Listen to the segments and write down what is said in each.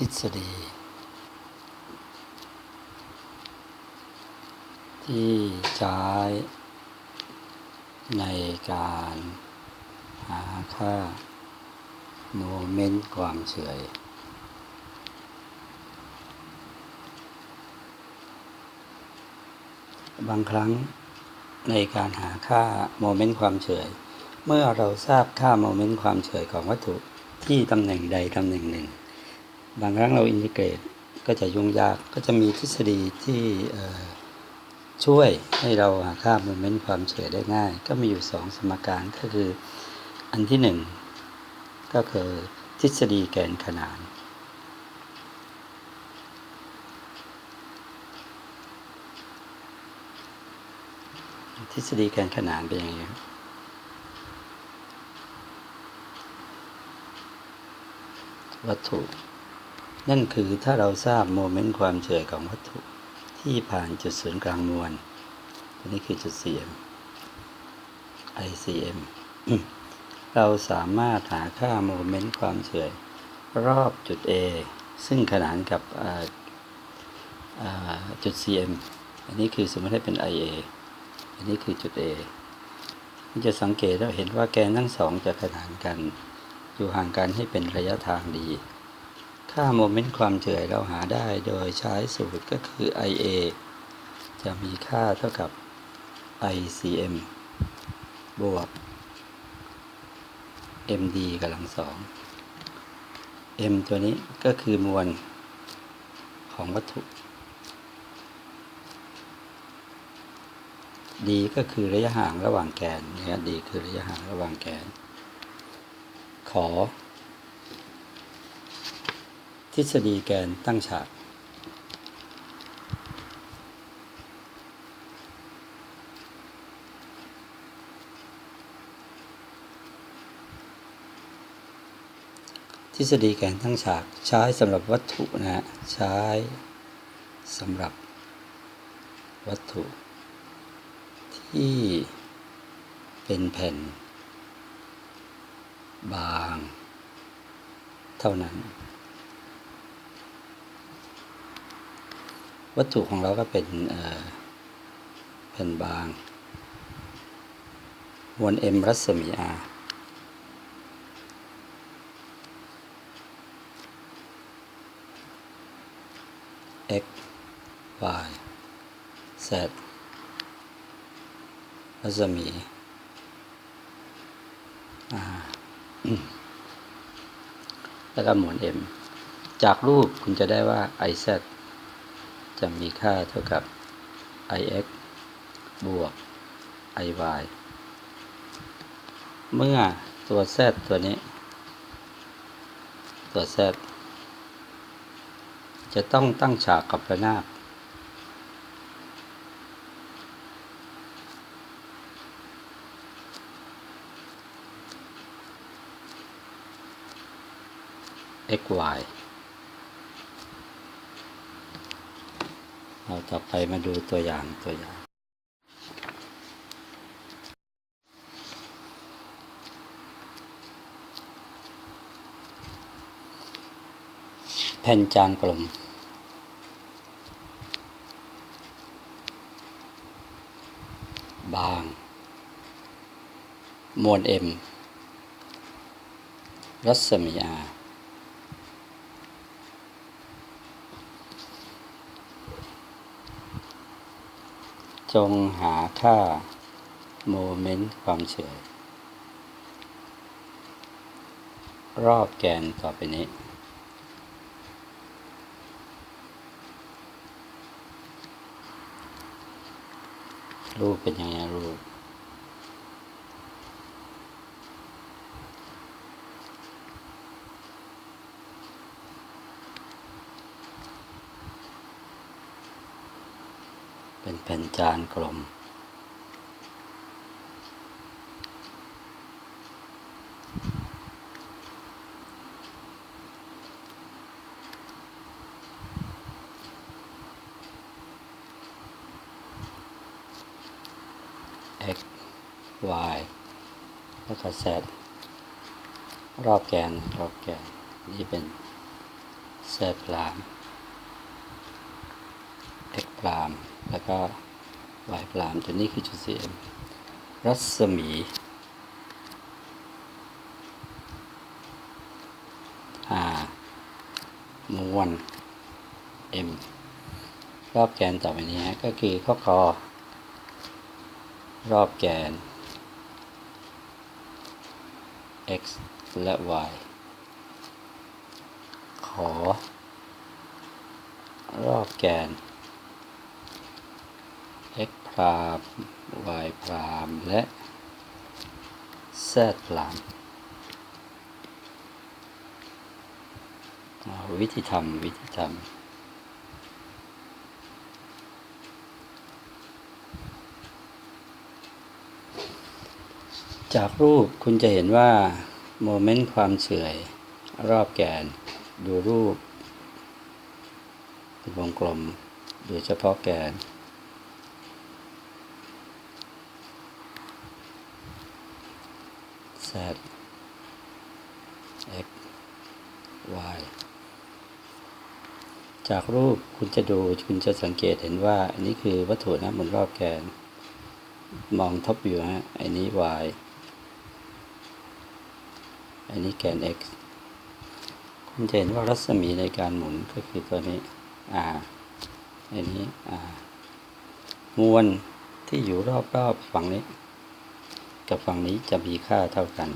ทฤษฎี ที่ใช้ในการหาค่าโมเมนต์ความเฉยบางครั้งในการหาค่าโมเมนต์ความเฉย เมื่อเราทราบค่าโมเมนต์ความเฉยของวัตถุที่ตำแหน่งใดตำแหน่งหนึ่ง บางครั้งเราอินทิเกรตก็จะยุ่งยากก็จะมีทฤษฎีที่ช่วยให้เราหาค่าโมเมนต์ความเฉยได้ง่าย ก็มีอยู่สองสมการก็คืออันที่หนึ่งก็คือทฤษฎีแกนขนาน ทฤษฎีแกนขนานเป็นยังไงครับวัตถุ นั่นคือถ้าเราทราบโมเมนต์ความเฉยของวัตถุที่ผ่านจุดศูนย์กลางมวลอันนี้คือจุด CM ICM เราสามารถหาค่าโมเมนต์ความเฉยรอบจุด A ซึ่งขนานกับจุด CM อันนี้คือสมมติให้เป็น IA อันนี้คือจุด A มันจะสังเกตเราเห็นว่าแกนทั้งสองจะขนานกัน อยู่ห่างกันให้เป็นระยะทางดี ค่าโมเมนต์ความเฉยเราหาได้โดยใช้สูตรก็คือ IA จะมีค่าเท่ากับ ICM บวก MD กำลังสอง M ตัวนี้ก็คือมวลของวัตถุ D ก็คือระยะห่างระหว่างแกนนะครับ D คือระยะห่างระหว่างแกน ขอ ทฤษฎีแกนตั้งฉาก ทฤษฎีแกนตั้งฉากใช้สำหรับวัตถุนะฮะใช้สำหรับวัตถุ ที่เป็นแผ่น บาง เท่านั้น วัตถุของเราก็เป็นเอ่อแผ่นบาง มวล m รัศมี r x y z รัศมีแล้วก็หมวล m จากรูปคุณจะได้ว่า iz จะมีค่าเท่ากับ ix บวก iy เมื่อตัว z ตัวนี้ ตัว z จะต้องตั้งฉากกับระนาบ x y เราต่อไปมาดูตัวอย่างตัวอย่าง แผ่นจานกลม บาง มวล M รัศมี R จงหาค่าโมเมนต์ความเฉยรอบแกนต่อไปนี้ รูปเป็นยังไงรูป เป็นแผ่นจานกลม x y แล้วก็ z รอบแกนรอบแกน นี่เป็น z พราม x พราม แล้วก็ y พรามตัวนี้คือจุด cm รัศมี r มวล m รอบแกนต่อไปนี้ฮะก็คือข้อคอรอบแกน x และ y ขอ รอบแกน x พราม y พรามและ z พรามอ่าวิธีทำวิธีทำจากรูปคุณจะเห็นว่าโมเมนต์ความเฉื่อยรอบแกน ดูรูปเป็นวงกลม ดูเฉพาะแกน z x y จากรูปคุณจะดูคุณจะสังเกตเห็นว่า อันนี้คือวัตถุนะหมุนรอบแกน มองท็อปวิวฮะ อันนี้ y อันนี้แกน x คุณจะเห็นว่ารัศมีในการหมุนก็คือตัวนี้ r อันนี้ r มวลที่อยู่รอบๆฝั่งนี้ กับฝั่งนี้จะมีค่าเท่ากัน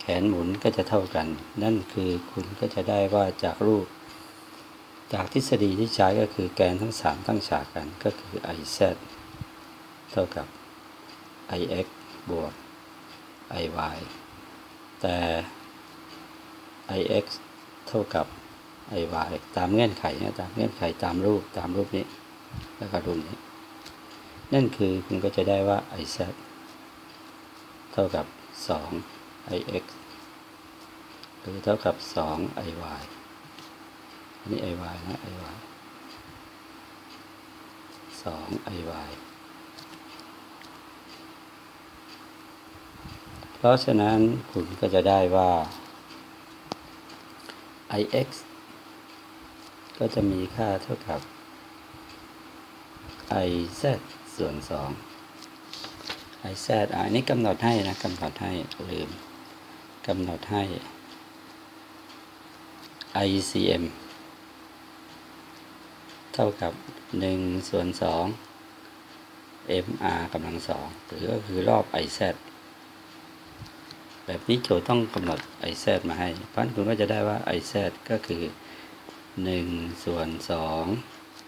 แขนหมุนก็จะเท่ากัน นั่นคือคุณก็จะได้ว่าจากรูป จากทฤษฎีที่ใช้ก็คือแกนทั้งสามตั้งฉากกันก็คือ iz เท่ากับ ix บวก iy แต่ ix เท่ากับ iy ตามเงื่อนไขนะตามเงื่อนไขตามรูปตามรูปนี้ แล้วก็รูปนี้ นั่นคือคุณก็จะได้ว่า iz เท่ากับ 2 ix หรือเท่ากับ 2 iy อันนี้ iy นะ iy 2 iy เพราะฉะนั้นคุณก็จะได้ว่า ix ก็จะมีค่าเท่ากับ iz ส่วน2 iz อะอันนี้กำหนดให้นะกำหนดให้ลืมกำหนดให้ ICM เท่ากับ 1 ส่วน 2 MR กำลังสองหรือก็คือรอบ IZ แบบนี้โจทย์ต้องกำหนด IZ มาให้เพราะคุณก็จะได้ว่า IZ ก็คือ 1 ส่วน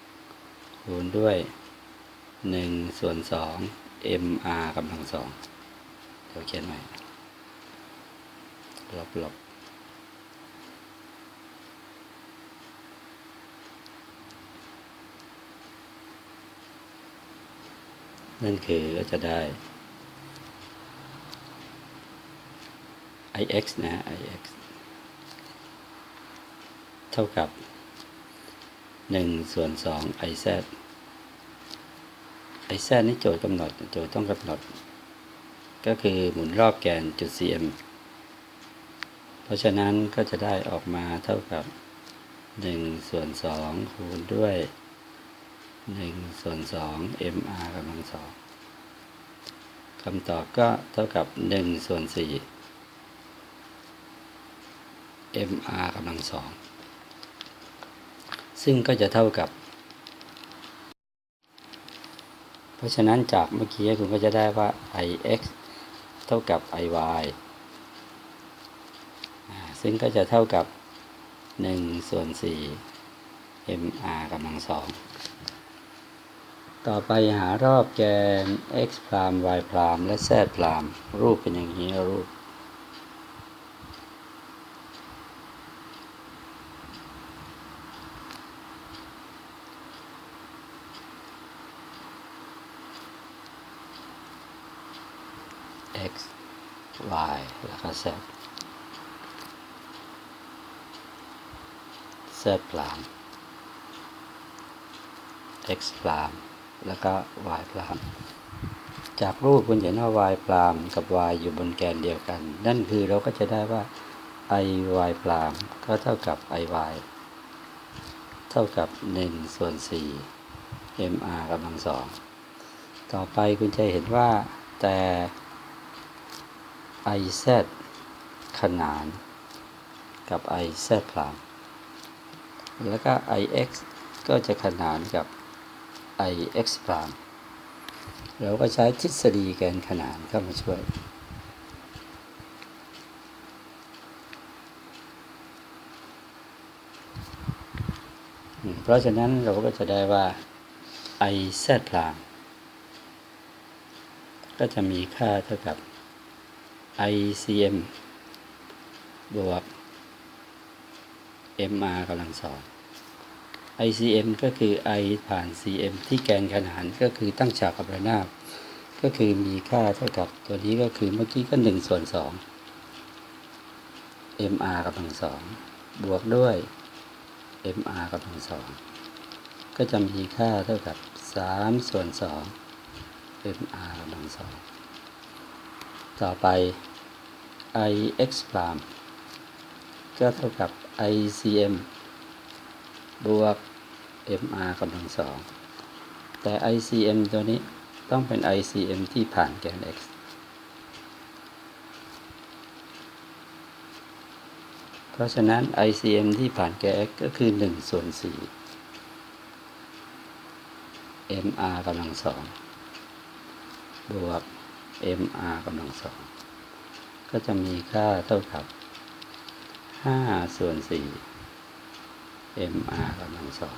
2 คูณด้วย 1 ส่วน 2 MR กำลังสองเดี๋ยวเขียนใหม่ลบลบนั่นคือก็จะได้ ix นะ ix เท่ากับ 1 ส่วน 2 iz iz นี่โจทย์กำหนด โจทย์ต้องกำหนด ก็คือหมุนรอบแกนจุด cm เพราะฉะนั้นก็จะได้ออกมาเท่ากับ 1 ส่วน 2 คูณด้วย 1 ส่วน 2 mr กำลังสองคำตอบก็เท่ากับ 1 ส่วน 4 mr กำลังสองซึ่งก็จะเท่ากับ เพ ราะฉะนั้นจากเมื่อกี้คุณก็จะได้ว่า ix เท่ากับ iy ซึ่งก็จะเท่ากับ 1 ส่วน 4 mr กำลังสองต่อไปหารอบแกน x พราม y พรามและ z พรามรูปเป็นอย่างนี้รูป x แล้วก็ z z พราม x พราม แล้วก็ y พราม จากรูปคุณเห็นว่า y พรามกับ y อยู่บนแกนเดียวกัน นั่นคือเราก็จะได้ว่า i y พรามก็เท่ากับ i y เท่ากับ 1 ส่วน 4 mr กำลังสอง ต่อไปคุณจะเห็นว่าแต่ iz ขนานกับ iz พรามแล้วก็ ix ก็จะขนานกับ ix พรามเราก็ใช้ทฤษฎีแกนขนานเข้ามาช่วย เพราะฉะนั้นเราก็จะได้ว่า i z พรามก็จะมีค่าเท่ากับ icm บวก mr กำลังสอง ICM ก็คือ I ผ่าน CM ที่แกนขนานก็คือตั้งฉากกับระนาบ ก็คือมีค่าเท่ากับตัวนี้ก็คือเมื่อกี้ก็1ส่วน2 mr กำลังสองบวกด้วย mr กำลังสองก็จะมีค่าเท่ากับ3ส่วน2 mr กำลังสอง ต่อไป ix พรามก็เท่ากับ icm บวก mr กำลังสองแต่ icm ตัวนี้ต้องเป็น icm ที่ผ่านแกน x เพราะฉะนั้น ICM ที่ผ่านแกน x ก็คือ1ส่วน4 MR กำลังสองบวก MR กำลังสองก็จะมีค่าเท่ากับ5ส่วน4 MR กำลังสอง